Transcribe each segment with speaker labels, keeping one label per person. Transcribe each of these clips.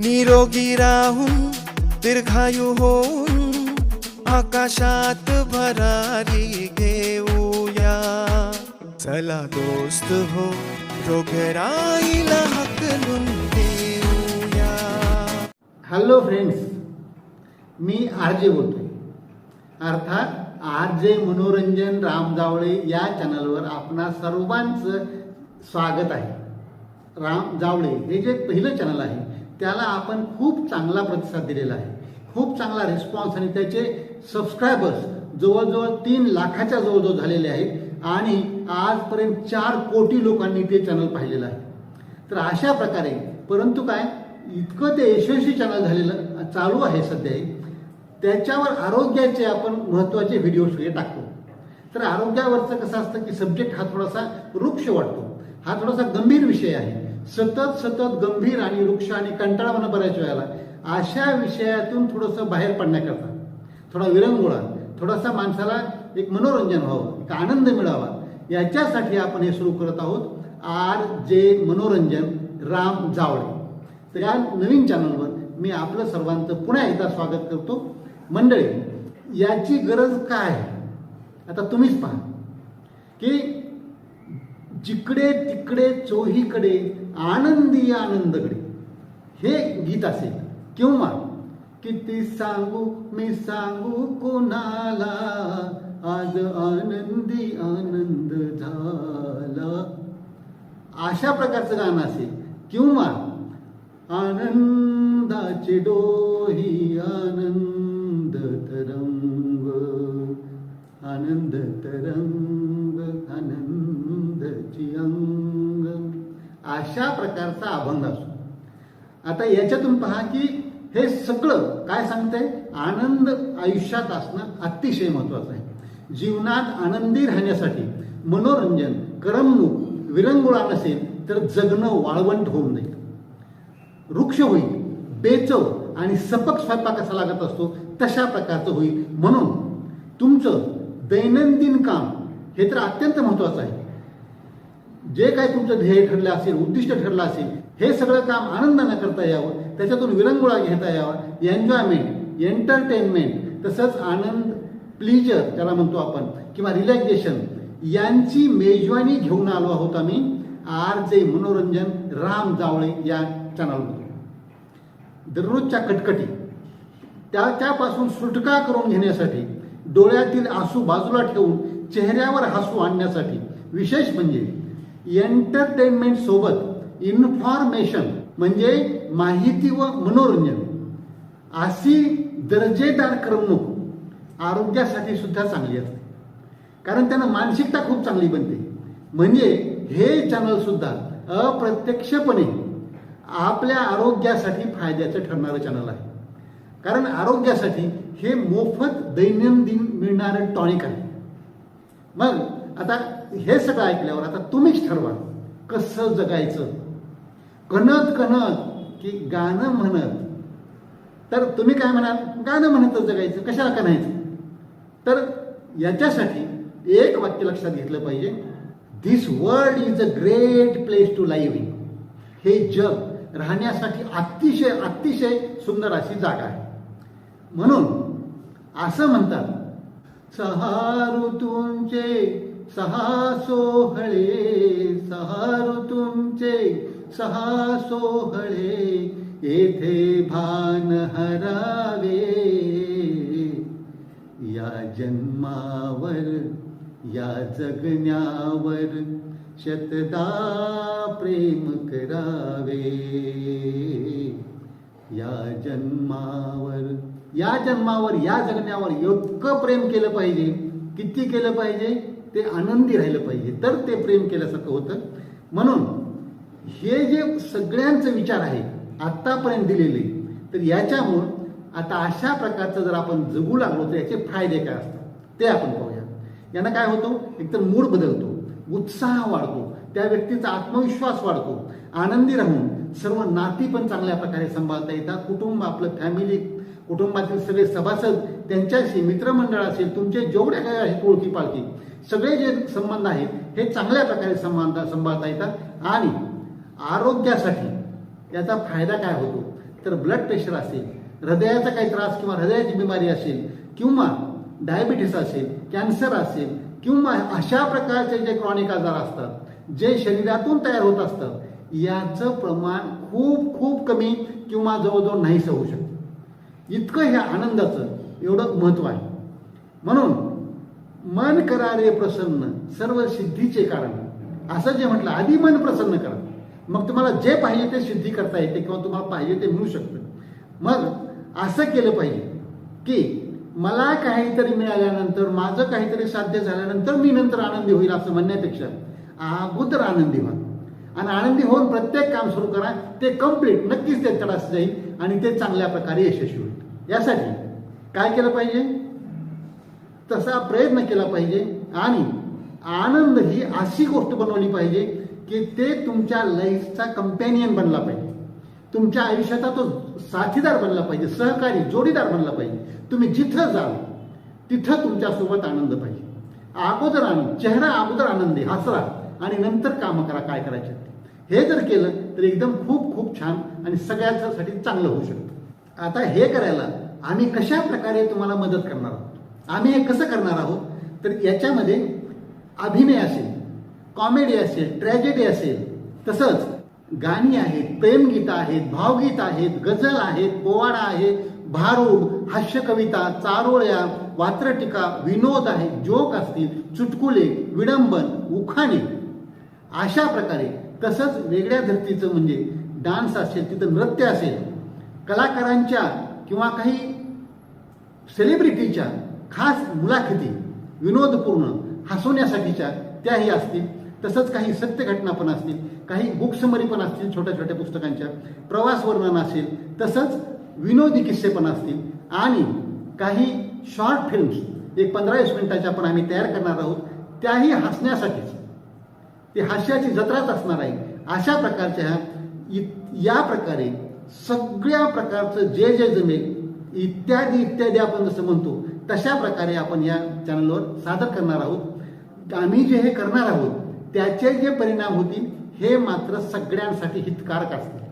Speaker 1: निरोगी राहून दीर्घायू होऊन आकाशात भरारी घेऊया. चला दोस्त हो रोगराईला हकलून देऊया.
Speaker 2: हॅलो फ्रेंड्स मी आरजे बोलतोय. अर्थात आर जे मनोरंजन राम जावळे या चॅनलवर आपणा सर्वांचं स्वागत आहे. राम जावळे हे जे पहिलं चॅनल आहे त्याला आपण खूप चांगला प्रतिसाद दिलेला आहे. खूप चांगला रिस्पॉन्स आणि त्याचे सबस्क्रायबर्स जवळजवळ तीन लाखाच्या जवळजवळ झालेले आहेत आणि आजपर्यंत चार कोटी लोकांनी ते चॅनल पाहिलेलं आहे. तर अशा प्रकारे परंतु काय इतकं ते यशस्वी चॅनल झालेलं चालू आहे सध्या त्याच्यावर आरोग्याचे आपण महत्त्वाचे व्हिडिओ सगळे टाकतो. तर आरोग्यावरचं कसं असतं की सब्जेक्ट हा थोडासा वृक्ष वाटतो. हा थोडासा गंभीर विषय आहे. सतत सतत गंभीर आणि वृक्ष आणि कंटाळावणं बऱ्याच वेळेला. अशा विषयातून थोडंसं बाहेर पडण्याकरता थोडा विरंगुळा थोडासा माणसाला एक मनोरंजन व्हावं एक आनंद मिळावा याच्यासाठी आपण हे सुरू करत आहोत. आर जे मनोरंजन राम जावळे. तर या नवीन चॅनलवर मी आपलं सर्वांचं पुन्हा एकदा स्वागत करतो. मंडळी याची गरज काय आहे? आता तुम्हीच पहा की जिकडे तिकडे चोहीकडे आनंदी आनंदकडे हे गीत असेल. किंवा किती सांगू मी सांगू कोणाला? आज आनंदी आनंद झाला. अशा प्रकारचं गाणं असेल. किंवा आनंदाचे डोही आनंद तरंग आनंद तरंग. अशा प्रकारचा अभंग असतो. आता याच्यातून पहा की हे सगळं काय सांगतंय? आनंद आयुष्यात असणं अतिशय महत्वाचं आहे. जीवनात आनंदी राहण्यासाठी मनोरंजन करमणूक विरंगुळा नसेल तर जगणं वाळवंट होऊन जाईल. वृक्ष होईल बेचव आणि सपक स्वयंपाक कसा लागत असतो? तशा प्रकारचं होईल. म्हणून तुमचं दैनंदिन काम हे तर अत्यंत महत्वाचं आहे. जे काही तुमचं ध्येय ठरलं असेल उद्दिष्ट ठरलं असेल हे सगळं काम आनंदानं करता यावं त्याच्यातून विरंगुळा घेता यावा. एन्जॉयमेंट एंटरटेनमेंट तसंच आनंद प्लीजर त्याला म्हणतो आपण किंवा रिलॅक्सेशन यांची मेजवानी घेऊन आलो आहोत आम्ही. आर जे मनोरंजन राम जावळे या चॅनलमध्ये दररोजच्या कटकटी त्या त्यापासून सुटका करून घेण्यासाठी डोळ्यातील आसू बाजूला ठेवून चेहऱ्यावर हसू आणण्यासाठी विशेष म्हणजे एंटरटेनमेंट सोबत इन्फॉर्मेशन म्हणजे माहिती व मनोरंजन. अशी दर्जेदार करमणूक आरोग्यासाठी सुद्धा चांगली असते. कारण त्यांना मानसिकता खूप चांगली बनते. म्हणजे हे चॅनल सुद्धा अप्रत्यक्षपणे आपल्या आरोग्यासाठी फायद्याचं ठरणारं चॅनल आहे. कारण आरोग्यासाठी हे मोफत दैनंदिन मिळणारं टॉनिक आहे. मग आता हे सगळं ऐकल्यावर आता तुम्हीच ठरवा कसं जगायचं. कणत कणत की गाणं म्हणत. तर तुम्ही काय म्हणाल? गाणं म्हणतच जगायचं कशाला कणायचं तर याच्यासाठी एक वाक्य लक्षात घेतलं पाहिजे. This world is a great place to live in हे जग राहण्यासाठी अतिशय अतिशय सुंदर अशी जागा आहे. म्हणून असं म्हणतात सहा ऋतूंचे सहा सोहळे सहा ऋतुमचे सहा सोहळे येथे भान हरावे. या जन्मावर या जगण्यावर शतदा प्रेम करावे. या जन्मावर या जन्मावर या जगण्यावर इतकं प्रेम केलं पाहिजे. किती केलं पाहिजे? ते आनंदी राहिलं पाहिजे. तर ते प्रेम केल्यासारखं होतं. म्हणून हे जे सगळ्यांचे विचार आहे आत्तापर्यंत दिलेले तर याच्यामुळं आता अशा प्रकारचं जर आपण जगू लागलो तर याचे फायदे काय असतात? ते आपण पाहूया. यानं काय होतो? एकतर मूड बदलतो उत्साह वाढतो त्या व्यक्तीचा आत्मविश्वास वाढतो आनंदी राहून सर्व नाती पण चांगल्या प्रकारे सांभाळता येतात. कुटुंब आपलं फॅमिली कुटुंबातील सगळे सभासद त्यांच्याशी मित्रमंडळ असेल तुमचे जेवढे काय आहेत ओळखी पाळखी सगळे जे संबंध आहेत हे चांगल्या प्रकारे संबंध सांभाळता येतात. आणि आरोग्यासाठी याचा फायदा काय होतो? तर ब्लड प्रेशर असेल हृदयाचा काही त्रास किंवा हृदयाची बिमारी असेल किंवा डायबिटीस असेल कॅन्सर असेल किंवा अशा प्रकारचे जे क्रॉनिक आजार असतात जे शरीरातून तयार होत असतात याचं प्रमाण खूप खूप कमी किंवा जवळजवळ नाहीसं होऊ शकतं. इतकं ह्या आनंदाचं एवढं महत्त्व आहे. म्हणून मन करा रे प्रसन्न सर्व सिद्धीचे कारण. असं जे म्हटलं आधी मन प्रसन्न करा. मग तुम्हाला जे पाहिजे ते सिद्धी करता येते किंवा तुम्हाला पाहिजे ते मिळू शकतं. मग असं केलं पाहिजे की मला काहीतरी मिळाल्यानंतर माझं काहीतरी साध्य झाल्यानंतर मी नंतर आनंदी होईल असं म्हणण्यापेक्षा अगोदर आनंदी व्हा. आणि आनंदी होऊन प्रत्येक काम सुरू करा. ते कंप्लीट नक्कीच ते तडास जाईल आणि ते चांगल्या प्रकारे यशस्वी होईल. यासाठी काय केलं पाहिजे? तसा प्रयत्न केला पाहिजे. आणि आनंद ही अशी गोष्ट बनवली पाहिजे की ते तुमच्या लाईफचा कंपॅनियन बनला पाहिजे. तुमच्या आयुष्याचा तो साथीदार बनला पाहिजे सहकारी जोडीदार बनला पाहिजे. तुम्ही जिथं जाल तिथं तुमच्यासोबत आनंद पाहिजे. अगोदर आनंद चेहरा अगोदर आनंदी हसरा आणि नंतर कामं करा. काय करायचे? हे जर केलं तर एकदम खूप खूप छान आणि सगळ्यांसाठी चांगलं होऊ शकतं. आता हे करायला आम्ही कशा प्रकारे तुम्हाला मदत करणार आहोत? आम्ही हे कसं करणार आहोत? तर याच्यामध्ये अभिनय असेल कॉमेडी असेल ट्रॅजेडी असेल तसंच गाणी आहेत प्रेमगीतं आहेत भावगीत आहेत गझल आहेत पोवाडा आहे भारूड हास्यकविता चारोळ्या वात्रटिका विनोद आहे जोक असतील चुटकुले विडंबन उखाणे. अशा प्रकारे तसंच वेगळ्या धर्तीचं म्हणजे डान्स असेल तिथं नृत्य असेल कलाकारांच्या किंवा काही सेलिब्रिटीच्या खास मुलाखती विनोदपूर्ण हसवण्यासाठीच्या त्याही असतील. तसंच काही सत्य घटना पण असतील काही बुक्समरी पण असतील छोट्या छोट्या पुस्तकांच्या. प्रवास वर्णन असेल तसंच विनोदी किस्से पण असतील. आणि काही शॉर्ट फिल्म्स एक पंधरा वीस मिनिटाच्या पण आम्ही तयार करणार आहोत त्याही हसण्यासाठीच. ते हास्याची जत्राच असणार आहे. अशा प्रकारच्या या प्रकारे सगळ्या प्रकारचं जे जे जमेल इत्यादी इत्यादी आपण जसं म्हणतो तशा प्रकारे आपण या चॅनलवर सादर करणार आहोत. आम्ही जे हे करणार आहोत त्याचे जे परिणाम होतील हे मात्र सगळ्यांसाठी हितकारक असतील.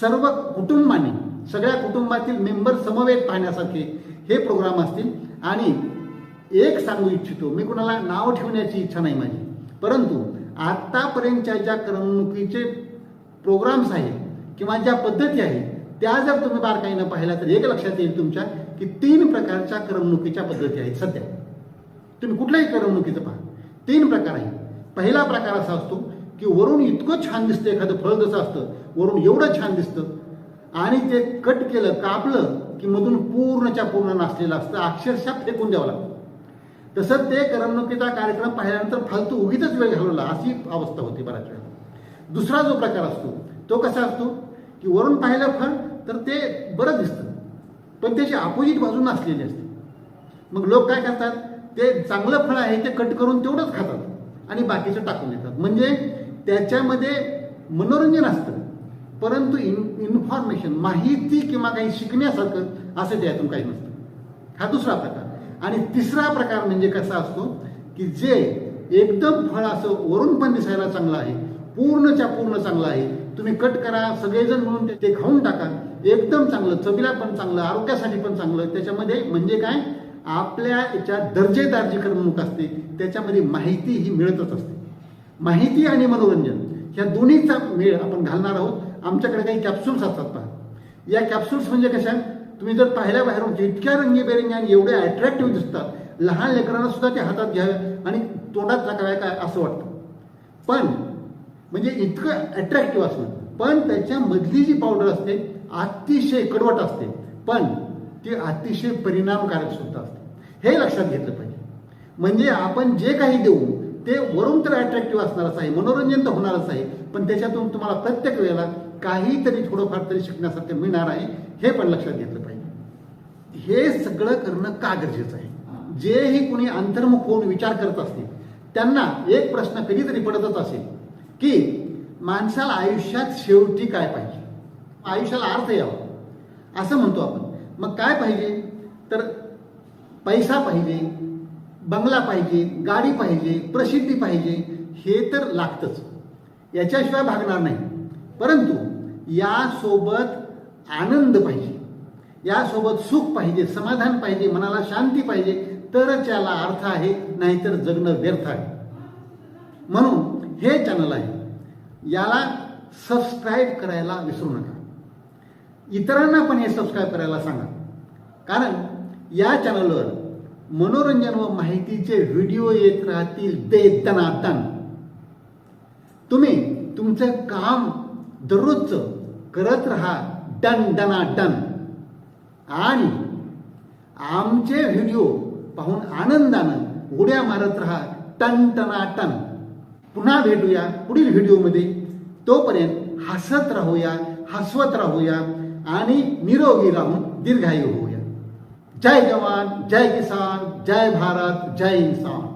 Speaker 2: सर्व कुटुंबाने सगळ्या कुटुंबातील मेंबर समवेत पाहण्यासारखे हे प्रोग्राम असतील. आणि एक सांगू इच्छितो मी कुणाला नाव ठेवण्याची इच्छा नाही माझी. परंतु आतापर्यंतच्या ज्या करमणुकीचे प्रोग्राम्स आहेत किंवा ज्या पद्धती आहेत त्या जर तुम्ही बारकाईनं पाहिल्या तर एक लक्षात येईल तुमच्या की तीन प्रकारच्या करमणुकीच्या पद्धती आहेत सध्या. तुम्ही कुठल्याही करमणुकीचं पहा. तीन प्रकार आहेत. पहिला प्रकार असा असतो की वरून इतकं छान दिसतं एखादं फळ जसं असतं वरून एवढं छान दिसतं आणि ते कट केलं कापलं की मधून पूर्णच्या पूर्ण नाचलेलं असतं अक्षरशः फेकून द्यावं लागतं. तसंच ते करमणुकीचा कार्यक्रम पाहिल्यानंतर फालतू उगीच वेळ घालवला. अशी अवस्था होती बऱ्याच वेळा. दुसरा जो प्रकार असतो तो कसा असतो? की वरून पाहिलं फळ तर ते बरं दिसतं. पण त्याची अपोजिट बाजू नसलेली असते. मग लोक काय करतात? ते चांगलं फळ आहे ते कट करून तेवढंच खातात आणि बाकीचं टाकून देतात. म्हणजे त्याच्यामध्ये मनोरंजन असतं. परंतु इन इन्फॉर्मेशन माहिती किंवा काही शिकण्यासारखं असं त्यातून काही नसतं. हा दुसरा प्रकार. आणि तिसरा प्रकार म्हणजे कसा असतो की जे एकदम फळ असं वरून पण दिसायला चांगलं आहे पूर्णच्या पूर्ण चांगलं आहे तुम्ही कट करा सगळेजण म्हणून ते- ते खाऊन टाका. एकदम चांगलं चवीला पण चांगलं आरोग्यासाठी पण चांगलं. त्याच्यामध्ये म्हणजे काय? आपल्या याच्या दर्जेदार जी करमणूक असते त्याच्यामध्ये माहिती ही मिळतच असते. माहिती आणि मनोरंजन ह्या दोन्हीचा मेळ आपण घालणार आहोत. आमच्याकडे काही कॅप्सूल्स असतात पहा. या कॅप्सूल्स म्हणजे कशा? तुम्ही जर पाहिल्या बाहेरून जितक्या रंगीबेरंगी आणि एवढे अट्रॅक्टिव्ह दिसतात लहान लेकरांना सुद्धा ते हातात घ्यावे आणि तोंडात टाकाव्या काय असं वाटतं. पण म्हणजे इतकं अट्रॅक्टिव्ह असणं पण त्याच्यामधली जी पावडर असते अतिशय कडवट असते. पण ती अतिशय परिणामकारक सुद्धा असते. हे लक्षात घेतलं पाहिजे. म्हणजे आपण जे काही देऊ ते वरून तर अट्रॅक्टिव्ह असणारच आहे मनोरंजन तर होणारच आहे पण त्याच्यातून तुम्हाला प्रत्येक वेळेला काहीतरी थोडंफार तरी शिकण्यासारखं मिळणार आहे हे पण लक्षात घेतलं पाहिजे. हे सगळं करणं का गरजेचं आहे? जेही कुणी अंतर्मुख होऊन विचार करत असतील त्यांना एक प्रश्न कधीतरी पडतच असेल की माणसाला आयुष्यात शेवटी काय पाहिजे? आयुष्याला अर्थ यावा. असं म्हणतो आपण. मग काय पाहिजे? तर पैसा पाहिजे बंगला पाहिजे गाडी पाहिजे प्रसिद्धी पाहिजे हे तर लागतंच. याच्याशिवाय भागणार नाही. परंतु यासोबत आनंद पाहिजे. यासोबत सुख पाहिजे समाधान पाहिजे मनाला शांती पाहिजे तरच याला अर्थ आहे नाहीतर जगणं व्यर्थ आहे. म्हणून हे चॅनल आहे. याला सबस्क्राईब करायला विसरू नका. इतरांना पण हे सबस्क्राईब करायला सांगा. कारण या चॅनलवर मनोरंजन व माहितीचे व्हिडिओ येत राहतील ते तुम्ही तुमचं काम दररोजचं करत राहा डन डना डन आणि आमचे व्हिडिओ पाहून आनंदानं उड्या मारत राहा टन टनाटन पुन्हा भेटूया पुढील व्हिडिओमध्ये. तोपर्यंत हसत राहूया हसवत राहूया आणि निरोगी राहून दीर्घायू होऊया. जय जवान जय किसान जय भारत जय इन्सान